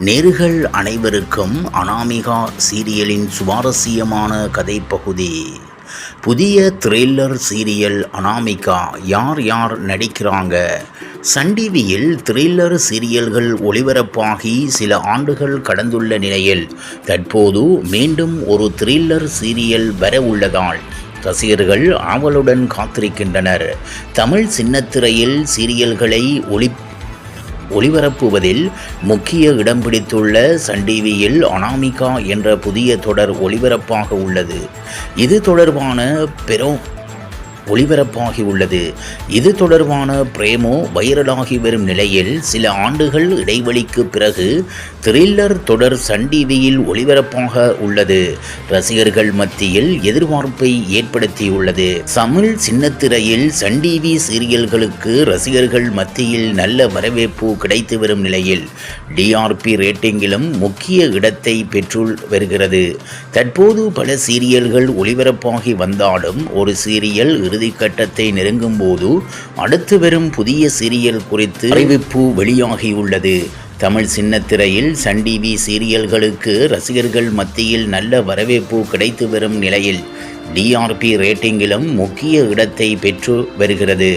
நேர்கள் அனைவருக்கும் அனாமிகா சீரியலின் சுவாரஸ்யமான கதைப்பகுதி. புதிய த்ரில்லர் சீரியல் அனாமிகா யார் யார் நடிக்கிறாங்க? சன் டிவியில் த்ரில்லர் சீரியல்கள் ஒளிபரப்பாகி சில ஆண்டுகள் கடந்துள்ள நிலையில் தற்போது மீண்டும் ஒரு த்ரில்லர் சீரியல் வர உள்ளதால் ரசிகர்கள் ஆவலுடன் காத்திருக்கின்றனர். தமிழ் சின்னத்திரையில் சீரியல்களை ஒளி ஒளிபரப்புவதில் முக்கிய இடம் பிடித்துள்ள சன் டிவியில் அனாமிகா என்ற புதிய தொடர் ஒளிபரப்பாக உள்ளது. இது தொடர்பான பெரும் ஒளிபரப்பாகி உள்ளது. இது தொடர்பான பிரேமோ வைரலாகி வரும் நிலையில் சில ஆண்டுகள் இடைவெளிக்கு பிறகு த்ரில்லர் தொடர் சன் டிவியில் ஒளிபரப்பாக உள்ளது. ரசிகர்கள் மத்தியில் எதிர்பார்ப்பை ஏற்படுத்தியுள்ளது. தமிழ் சின்னத்திரையில் சன் டிவி சீரியல்களுக்கு ரசிகர்கள் மத்தியில் நல்ல வரவேற்பு கிடைத்து வரும் நிலையில் டிஆர்பி ரேட்டிங்கிலும் முக்கிய இடத்தை பெற்று வருகிறது. தற்போது பல சீரியல்கள் ஒளிபரப்பாகி வந்தாலும் ஒரு சீரியல் இறுதிக்கட்டத்தை நெருங்கும் போது அடுத்து வரும் புதிய சீரியல் குறித்து அறிவிப்பு வெளியாகியுள்ளது. தமிழ் சின்னத்திரையில் சன் டிவி சீரியல்களுக்கு ரசிகர்கள் மத்தியில் நல்ல வரவேற்பு கிடைத்து வரும் நிலையில் டிஆர்பி ரேட்டிங்கிலும் முக்கிய இடத்தை பெற்று வருகிறது.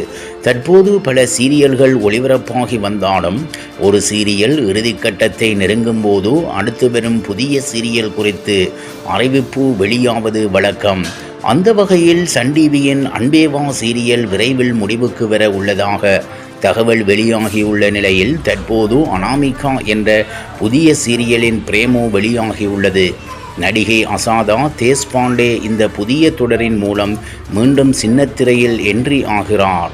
தற்போது பல சீரியல்கள் ஒளிபரப்பாகி வந்தாலும் ஒரு சீரியல் இறுதிக்கட்டத்தை நெருங்கும் போது அடுத்து வரும் புதிய சீரியல் குறித்து அறிவிப்பு வெளியாவது வழக்கம். அந்த வகையில் சன் டிவியின் அன்பேவா சீரியல் விரைவில் முடிவுக்கு வர உள்ளதாக தகவல் வெளியாகியுள்ள நிலையில் தற்போது அனாமிகா என்ற புதிய சீரியலின் பிரேமோ வெளியாகியுள்ளது. நடிகை அசாதா தேஷ்பாண்டே இந்த புதிய தொடரின் மூலம் மீண்டும் சின்னத்திரையில் என்ட்ரி ஆகிறார்.